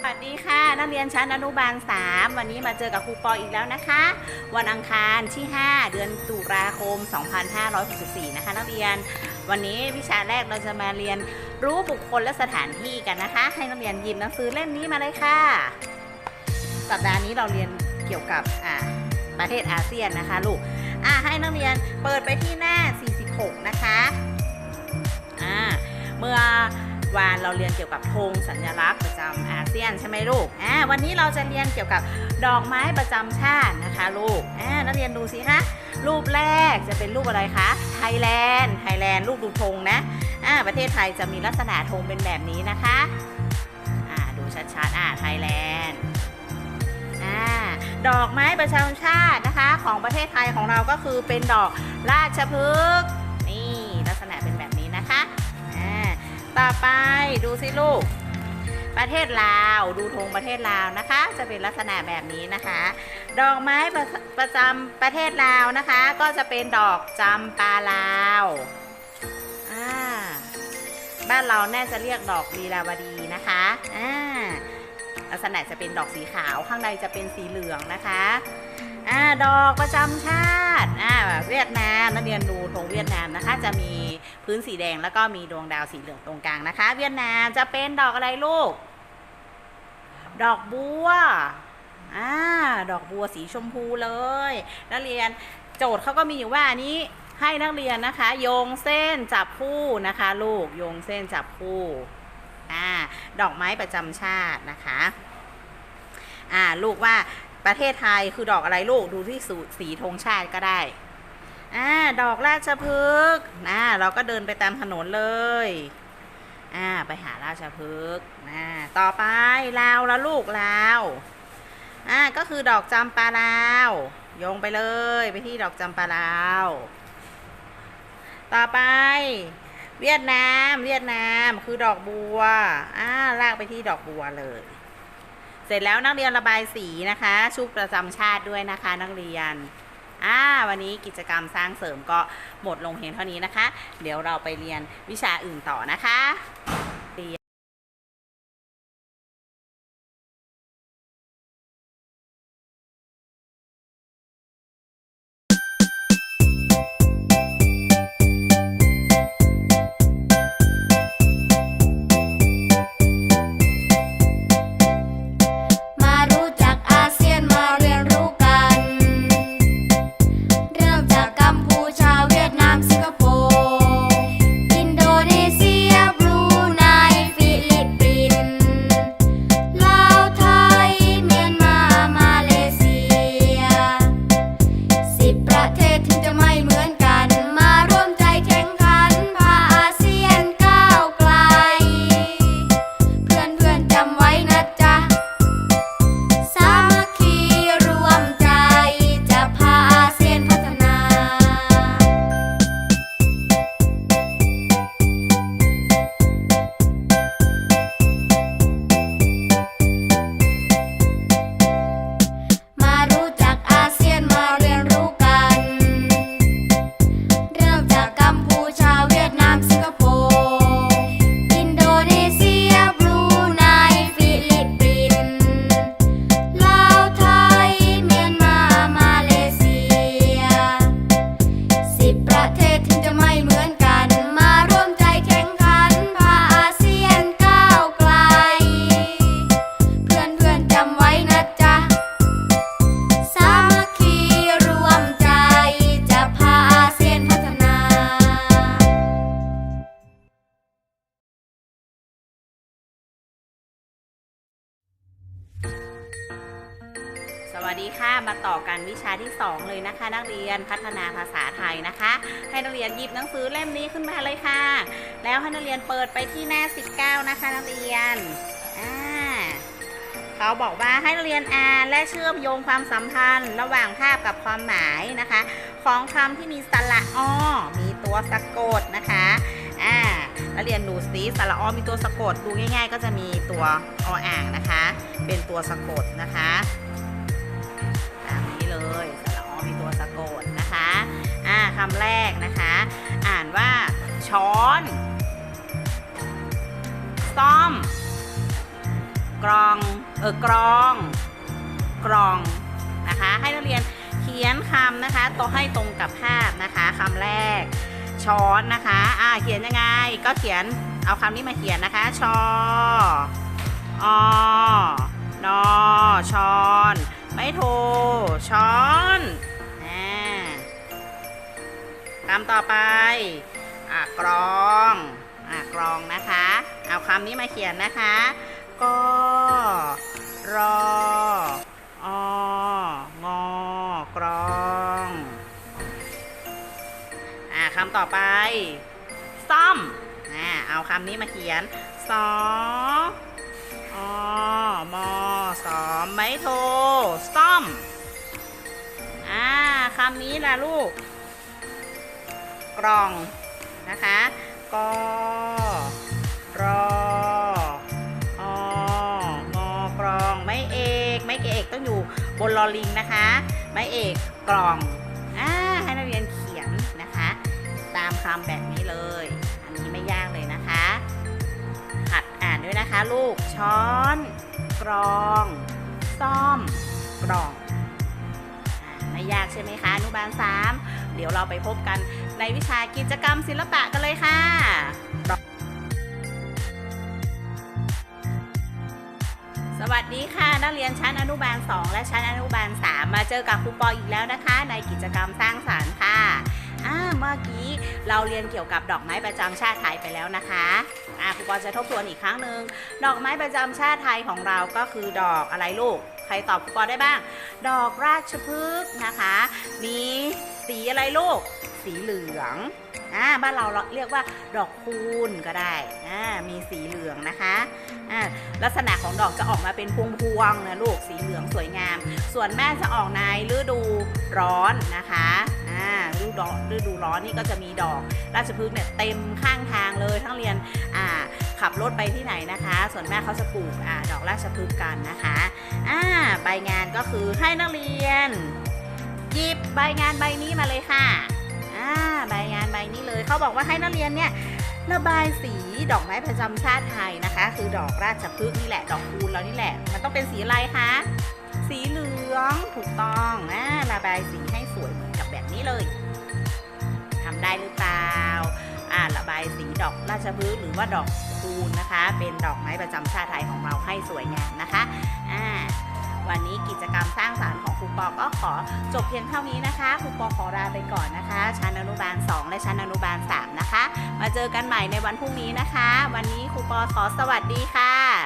สวัสดีค่ะ นักเรียนชั้นอนุบาล 3 วันนี้มาเจอกับครูปออีกแล้วนะคะ วันอังคารที่ 5 เดือนตุลาคม 2564 นะคะ นักเรียน วันนี้วิชาแรกเราจะมาเรียนรู้บุคคลและสถานที่กันนะคะ ให้นักเรียนหยิบหนังสือเล่มนี้มาเลยค่ะ สัปดาห์นี้เราเรียนเกี่ยวกับประเทศอาเซียนนะคะลูกให้นักเรียนเปิดไปที่หน้า 46 นะคะเมื่อ วานเราเรียนเกี่ยวกับธงสัญลักษณ์ประจำอาเซียนใช่ไหมลูกอ่าวันนี้เราจะเรียนเกี่ยวกับดอกไม้ประจำชาตินะคะลูกอ่านักเรียนดูสิคะรูปแรกจะเป็นรูปอะไรคะไทยแลนด์ไทยแลนด์รูปดูธงนะอ่าประเทศไทยจะมีลักษณะธงเป็นแบบนี้นะคะอ่าดูชัดๆอ่าไทยแลนด์อ่าดอกไม้ประจำชาตินะคะ ของประเทศไทยของเราก็คือเป็นดอกราชพฤกษ์ ต่อไปดูสิลูก ประเทศลาวดูธงประเทศลาวนะคะ จะเป็นลักษณะแบบนี้นะคะ ดอกไม้ประประจำประเทศลาวนะคะ ก็จะเป็นดอกจำปาลาวบ้านเราแน่จะเรียกดอกลีลาวดีนะคะอ่าลักษณะจะเป็นดอกสีขาวข้างในจะเป็นสีเหลืองนะคะอ่าดอกประจำชาติอ่าเวียดนามนักเรียนดูธงเวียดนามนะคะ จะมี พื้นสีแดงแล้วก็มีดวงดาวสีเหลืองตรงกลางนะคะ เวียดนามจะเป็นดอกอะไรลูก ดอกบัวอ่าดอกบัวสีชมพูเลย นักเรียนโจทย์เขาก็มีอยู่ว่าอันนี้ให้นักเรียนนะคะ โยงเส้นจับคู่นะคะ ลูกโยงเส้นจับคู่อ่าดอกไม้ประจำชาตินะคะอ่าลูกว่าประเทศไทยคือดอกอะไรลูกดูที่สูสีธงชาติก็ได้ อ่าดอกราชพฤกษ์นะเราก็เดินไปตามถนนเลยอ่าไปหาราชพฤกษ์อ่าต่อไปลาวละลูกลาวอ่าก็คือดอกจำปาลาวโยงไปเลยไปที่ดอกจำปาลาว ต่อไป เวียดนามเวียดนามคือดอกบัวอ่าลากไปที่ดอกบัวเลย เสร็จแล้วนักเรียนระบายสีนะคะ ชุดประจำชาติด้วยนะคะนักเรียน อ่าวันนี้กิจกรรมสร้างเสริมก็หมดลงเพียงเท่านี้นะคะ เดี๋ยวเราไปเรียนวิชาอื่นต่อนะคะ วัสดีค่ะมาต่อกันวิชาที่ 2 เลยนะคะ นักเรียนพัฒนาภาษาไทยนะคะ ให้นักเรียนหยิบหนังสือเล่มนี้ขึ้นมาเลยค่ะ แล้วให้นักเรียนเปิดไปที่หน้า 19 นะคะ นักเรียนเขาบอกว่าให้นักเรียนอ่านและเชื่อมโยงความสัมพันธ์ ระหว่างภาพกับความหมายนะคะ ของคำที่มีสระอ้อมีตัวสะกดนะคะอ่านักเรียนดูสิสระอ้อมีตัวสะกดดูง่าย ๆ ก็จะมีตัวออ่างนะคะ เป็นตัวสะกดนะคะ สะกดนะคะอ่าคำแรกนะคะ อ่านว่า ช้อน ซ่อม กรอง เออกรอง กรองนะคะ ให้นักเรียนเขียนคำนะคะตัวให้ตรงกับภาพนะคะคำแรก ช้อนนะคะอ่าเขียนยังไง ก็เขียนเอาคำนี้มาเขียนนะคะ ชออนอช้อน ไม่โทช้อน คำต่อไปอะกรองอะกรองนะคะ เอาคำนี้มาเขียนนะคะก็รอองอกรองอะคำต่อไป ซ่อมอะเอาคำนี้มาเขียนสออมอสอมไม่โท ซ่อมอ่าคำนี้ล่ะลูก กรองนะคะกรอองอกรองไม่เอกไม่เอกต้องอยู่บนลอลิงนะคะ ไม่เอกกรองอ่าให้นักเรียนเขียนนะคะ ตามคำแบบนี้เลย อันนี้ไม่ยากเลยนะคะหัดอ่านด้วยนะคะลูกช้อน กรอง ซ่อมกรองไม่ยากใช่ไหมคะอนุบาล3 เดี๋ยวเราไปพบกันในวิชากิจกรรมศิลปะกันเลยค่ะสวัสดีค่ะนักเรียนชั้นอนุบาล 2 และชั้นอนุบาล 3 มาเจอกับครูปออีกแล้วนะคะ ในกิจกรรมสร้างสารรค์ค่ะอ่าเมื่อกี้เราเรียนเกี่ยวกับดอกไม้ประจำชาติไทยไปแล้วนะคะอ่าครูปอจะทบทวนอีกครั้งหนึ่งดอกไม้ประจำชาติไทยของเราก็คือดอกอะไรลูก ใครตอบครูปอได้บ้าง ดอกราชพฤกษ์นะคะ มี สีอะไรลูก สีเหลืองอ่าบ้านเราเรียกว่า ดอกคูณก็ได้อ่ามีสีเหลืองนะคะอ่าลักษณะของดอกจะออกมาเป็นพวงๆนะลูกสีเหลืองสวยงาม ส่วนแม่จะออกในฤดูร้อนนะคะอ่าฤดูร้อนฤดูร้อนนี่ก็จะมีดอก ราชพฤกษ์เนี่ยเต็มข้างทางเลยทั้งเรียนอ่าขับรถไปที่ไหนนะคะ ส่วนแม่เขาจะปลูกอ่าดอกราชพฤกษ์กันนะคะอ่าใบงานก็คือให้นักเรียน หยิบใบงานใบนี้มาเลยค่ะอ่าใบงานใบนี้เลยเขาบอกว่าให้นักเรียนเนี่ยระบายสีดอกไม้ประจำชาติไทยนะคะ คือดอกราชพฤกษ์นี่แหละดอกคูณแล้วนี่แหละ มันต้องเป็นสีอะไรคะสีเหลืองถูกต้องอ่าระบายสีให้สวยเหมือนกับแบบนี้เลยทำได้หรือเปล่าอ่าระบายสีดอกราชพฤกษ์หรือว่าดอกคูณนะคะ เป็นดอกไม้ประจำชาติไทยของเราให้สวยงามนะคะอ่า วันนี้กิจกรรมสร้างสารรค์ของครูปอก็ขอจบเพียงเท่านี้นะคะครูปอขอลาไปก่อนนะคะ ชั้นอนุบาล 2 และชั้นอนุบาล 3 นะคะ มาเจอกันใหม่ในวันพรุ่งนี้นะคะ วันนี้ครูปอขอสวัสดีค่ะ